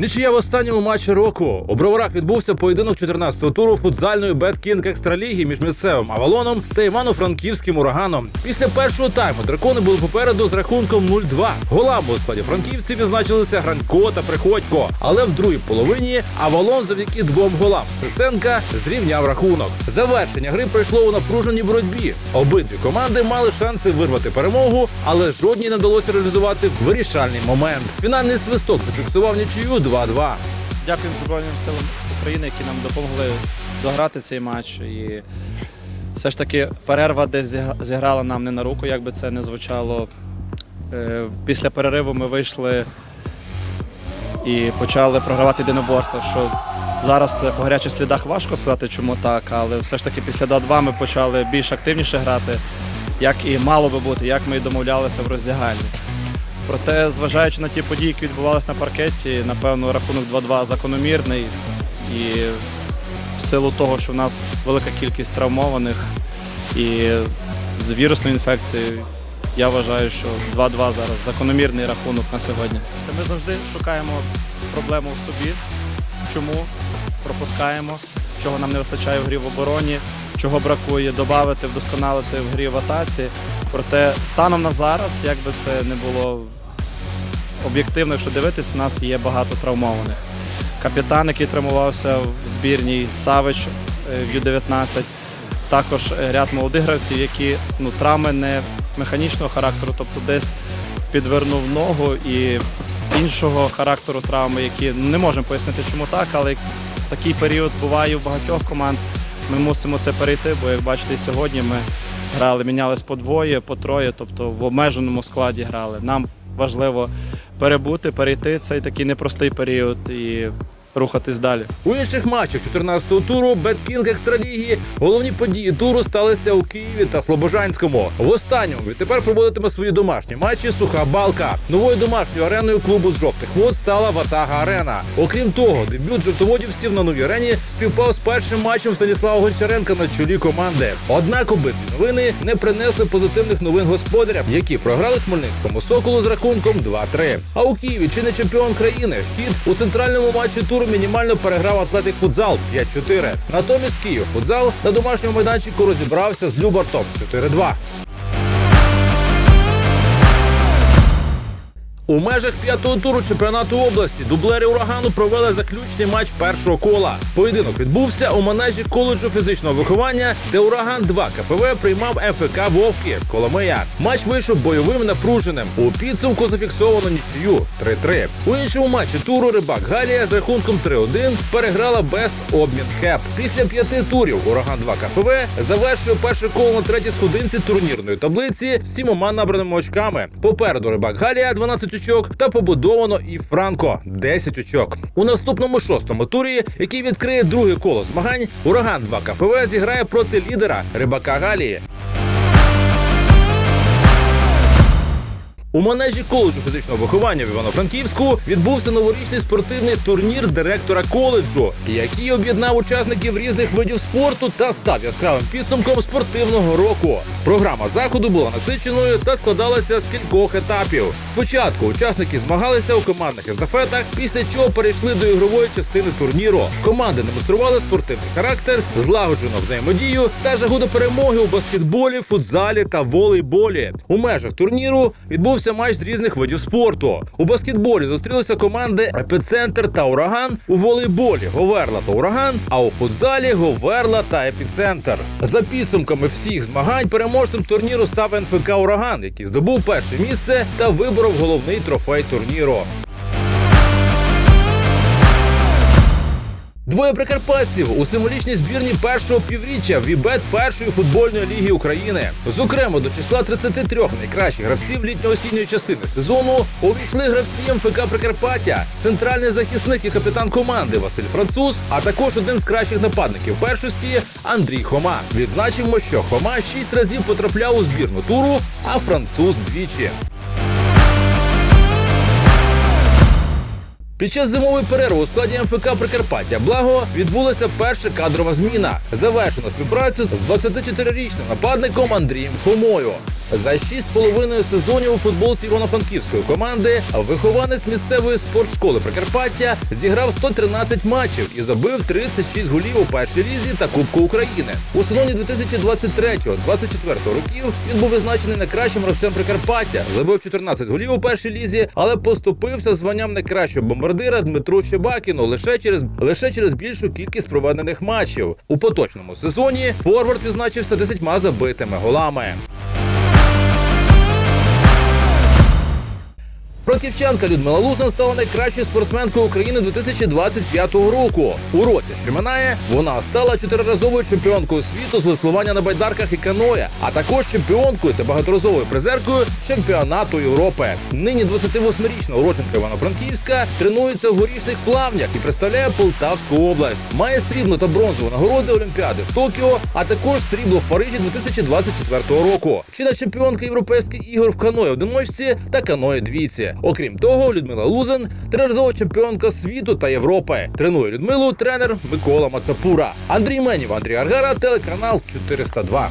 Нічия в останньому матчі року. У броварах відбувся поєдинок 14-го туру футзальної Беткінг екстраліги між місцевим Авалоном та Івано-Франківським ураганом. Після першого тайму дракони були попереду з рахунком 0-2. Голами у складі франківців відзначилися Гранько та Приходько. Але в другій половині Авалон завдяки двом голам Стеценка зрівняв рахунок. Завершення гри пройшло у напруженій боротьбі. Обидві команди мали шанси вирвати перемогу, але жодній не вдалося реалізувати вирішальний момент. Фінальний свисток зафіксував нічию 2-2. Дякуємо Збройним силам України, які нам допомогли дограти цей матч. І все ж таки перерва десь зіграла нам не на руку, як би це не звучало. Е, Після перериву ми вийшли і почали програвати єдиноборство. Що зараз по гарячих слідах важко сказати, чому так, але все ж таки після 2-2 ми почали більш активніше грати, як і мало би бути, як ми і домовлялися в роздягальні. Проте, зважаючи на ті події, які відбувалися на паркеті, напевно, рахунок 2-2 закономірний. І в силу того, що в нас велика кількість травмованих і з вірусною інфекцією, я вважаю, що 2-2 зараз закономірний рахунок на сьогодні. Та ми завжди шукаємо проблему в собі, чому пропускаємо, чого нам не вистачає в грі в обороні, чого бракує, додати, вдосконалити в грі в атаці. Проте станом на зараз, як би це не було об'єктивно, якщо дивитись, у нас є багато травмованих. Капітан, який травмувався в збірній, Савич е, в Ю-19, також ряд молодих гравців, які ну, травми не механічного характеру, тобто десь підвернув ногу і іншого характеру травми, які не можемо пояснити, чому так, але такий період буває у багатьох команд. Ми мусимо це перейти, бо як бачите, сьогодні ми грали, мінялись по двоє, по троє, тобто в обмеженому складі грали. Нам важливо перебути, перейти цей такий непростий період і рухатись далі. У інших матчах 14-го туру Беткінг екстраліги головні події туру сталися у Києві та Слобожанському. В останньому відтепер проводитиме свої домашні матчі Суха Балка. Новою домашньою ареною клубу з жовтих вод стала Ватага Арена. Окрім того, дебют жовтоводівців на новій арені співпав з першим матчем Станіслава Гончаренка на чолі команди. Однак обидві новини не принесли позитивних новин господарям, які програли Хмельницькому соколу з рахунком 2-3. А у Києві чи не чемпіон країни хід у центральному матчі туру мінімально переграв Атлетик Футзал 5-4. Натомість Київ футзал на домашньому майданчику розібрався з Любартом 4-2. У межах п'ятого туру чемпіонату області дублери урагану провели заключний матч першого кола. Поєдинок відбувся у манежі коледжу фізичного виховання, де ураган 2 КПВ приймав МФК Вовки Коломия. Матч вийшов бойовим напруженим. У підсумку зафіксовано нічию 3-3. У іншому матчі туру рибак Галія з рахунком 3-1 переграла Бест Обмін Хеп. Після п'яти турів ураган 2 КПВ завершує перше коло на третій сходинці турнірної таблиці з сімома набраними очками. Попереду рибак Галія 12 очок та побудовано і Франко 10 очок. У наступному шостому турі, який відкриє друге коло змагань, ураган 2 КПВ зіграє проти лідера рибака Галії. У манежі коледжу фізичного виховання в Івано-Франківську відбувся новорічний спортивний турнір директора коледжу, який об'єднав учасників різних видів спорту та став яскравим підсумком спортивного року. Програма заходу була насиченою та складалася з кількох етапів. Спочатку учасники змагалися у командних естафетах, після чого перейшли до ігрової частини турніру. Команди демонстрували спортивний характер, злагоджену взаємодію та жагу до перемоги у баскетболі, футзалі та волейболі. У межах турніру відбувся матч з різних видів спорту. У баскетболі зустрілися команди Епіцентр та Ураган. У волейболі Говерла та Ураган. А у футзалі Говерла та Епіцентр. За підсумками всіх змагань переможцем турніру став НФК Ураган, який здобув перше місце та виборов головний трофей турніру. Двоє прикарпатців у символічній збірні першого півріччя Вібет першої футбольної ліги України. Зокрема, до числа 33 найкращих гравців літньо-осінньої частини сезону увійшли гравці МФК Прикарпаття, центральний захисник і капітан команди Василь Француз, а також один з кращих нападників першості Андрій Хома. Відзначимо, що Хома шість разів потрапляв у збірну туру, а француз двічі. Під час зимової перерви у складі МФК Прикарпаття Благо відбулася перша кадрова зміна. Завершено співпрацю з 24-річним нападником Андрієм Хомою. За 6,5 сезонів у футболці Івано-Франківської команди вихованець місцевої спортшколи Прикарпаття зіграв 113 матчів і забив 36 голів у першій лізі та Кубку України. У сезоні 2023-2024 років він був визначений найкращим гравцем Прикарпаття, забив 14 голів у першій лізі, але поступився званням найкращого бомбардира Дмитру Щебакіну лише через лише через більшу кількість проведених матчів. У поточному сезоні Форвард відзначився 10 забитими голами. Франківчанка Людмила Лузан стала найкращою спортсменкою України 2025 року. У році, що вона стала чотириразовою чемпіонкою світу з веслування на байдарках і каноє, а також чемпіонкою та багаторазовою призеркою чемпіонату Європи. Нині 28-річна уродженка Івано-Франківська тренується в горішних плавнях і представляє Полтавську область. Має срібну та бронзову нагороди Олімпіади в Токіо, а також срібло в Парижі 2024 року. Чинна чемпіонка європейських ігор в каної одиночці та каної двійці. Окрім того, Людмила Лузен триразова чемпіонка світу та Європи. Тренує Людмилу тренер Микола Мацапура. Андрій Менів, Андрій Аргара, телеканал 402.